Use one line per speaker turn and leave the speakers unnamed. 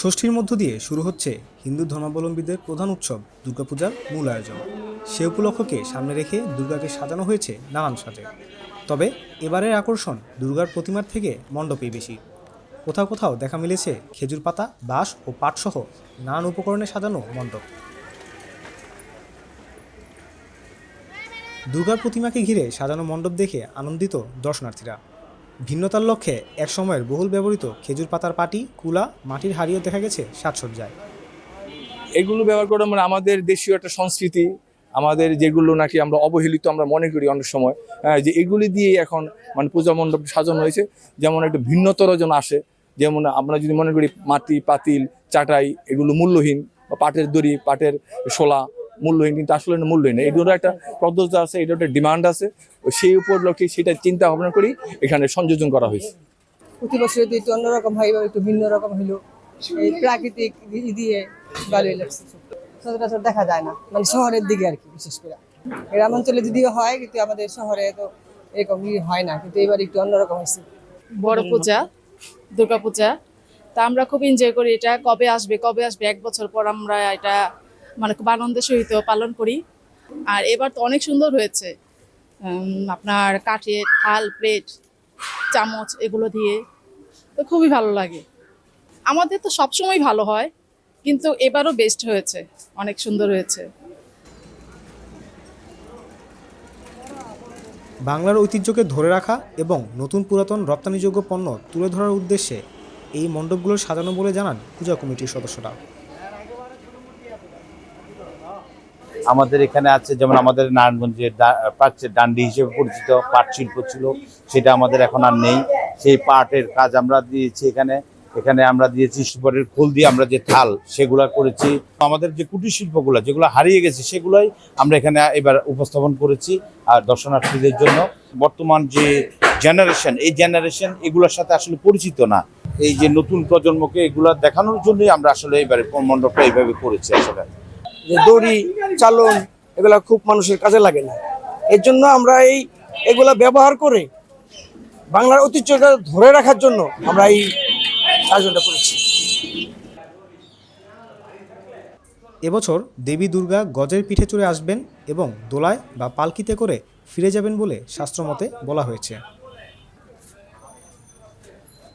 ষষ্ঠীর মধ্য দিয়ে শুরু হচ্ছে হিন্দু ধর্মাবলম্বীদের প্রধান উৎসব, দুর্গাপূজার মূল আয়োজন। সে উপলক্ষকে সামনে রেখে দুর্গাকে সাজানো হয়েছে নানান সাজে। তবে এবারের আকর্ষণ দুর্গার প্রতিমার থেকে মণ্ডপেই বেশি। কোথাও কোথাও দেখা মিলেছে খেজুর পাতা, বাঁশ ও পাটসহ নানান উপকরণে সাজানো মণ্ডপ। দুর্গার প্রতিমাকে ঘিরে সাজানো মণ্ডপ দেখে আনন্দিত দর্শনার্থীরা। ভিন্নতার লক্ষ্যে এক সময়ের বহুল ব্যবহৃত খেজুর পাতার পাটি কুলা মাটির হাড়িও দেখা গেছে সাজসজ্জায়।
এগুলো ব্যবহার করে মানে আমাদের দেশীয় একটা সংস্কৃতি আমাদের যেগুলো নাকি আমরা অবহেলিত আমরা মনে করি অনেক সময় হ্যাঁ, যে এগুলি দিয়ে এখন মানে পূজা মণ্ডপ সাজানো হয়েছে। যেমন একটা ভিন্নতর যেন আসে যেমন আমরা যদি মনে করি মাটি পাতিল চাটাই এগুলো মূল্যহীন বা পাটের দড়ি পাটের শোলা মূল্যহীন কিন্তু আসলে না মূল্যহীন এগুলোর একটা পদ্ধতি আছে এটার একটা ডিমান্ড আছে। সেই উপলক্ষে সেটা চিন্তা ভাবনা করি এখানে সংযোজন করা হয়েছে।
প্রতি বছর যদি একটু অন্যরকম হয় বা একটু ভিন্ন রকম হইল। এই প্রাকৃতিক দিয়ে ভালোই লাগছে সচরাচর দেখা যায় না মানে শহরের দিকে আর কি বিশেষ করে। গ্রাম অঞ্চলে যদিও হয় কিন্তু আমাদের শহরে তো এরকম হয় না কিন্তু এবার একটু অন্যরকম হয়েছে।
বড় পূজা দুর্গা পূজা তা আমরা খুব এনজয় করি এটা কবে আসবে কবে আসবে? এক বছর পর আমরা এটা মানে খুব আনন্দের সহিত পালন করি। আর এবার তো অনেক সুন্দর হয়েছে। আপনার কাঠের থাল, প্লেট, চামচ এগুলো দিয়ে তো খুবই ভালো লাগে। আমাদের তো সবসময় ভালো হয়, কিন্তু এবারও বেস্ট হয়েছে, অনেক সুন্দর হয়েছে।
বাংলার ঐতিহ্যকে ধরে রাখা এবং নতুন পুরাতন রপ্তানিযোগ্য পণ্য তুলে ধরার উদ্দেশ্যে এই মণ্ডপগুলো সাজানো বলে জানান পূজা কমিটির সদস্যরা।
আমাদের এখানে আছে, যেমন আমাদের নারায়ণগঞ্জের প্রাচ্যের ডান্ডি হিসেবে পরিচিত, পাট শিল্প ছিল, সেটা আমাদের এখন আর নেই। সেই পাটের কাজ আমরা দিয়েছি এখানে। এখানে আমরা দিয়েছি সুপারের খোল দিয়ে আমরা যে থাল, সেগুলা করেছি। আমাদের যে কুটির শিল্পগুলো, যেগুলো হারিয়ে গেছে, সেগুলোই আমরা এখানে এবার উপস্থাপন করেছি আর দর্শনার্থীদের জন্য। বর্তমান যে জেনারেশন এই জেনারেশন এগুলোর সাথে আসলে পরিচিত না। এই যে নতুন প্রজন্মকে এগুলো দেখানোর জন্যই আমরা আসলে এবারে মণ্ডপটা এইভাবে করেছি আসলে।
যে দড়ি, চালন এগুলা খুব মানুষের কাজে লাগে না। এর জন্য আমরা এই এগুলা ব্যবহার করে বাংলার ঐতিহ্যটা ধরে রাখার জন্য আমরা এই আয়োজনটা করেছি।
এবছর দেবী দুর্গা গজের পিঠে চড়ে আসবেন এবং দোলায় বা পালকিতে করে ফিরে যাবেন বলে শাস্ত্রমতে বলা হয়েছে।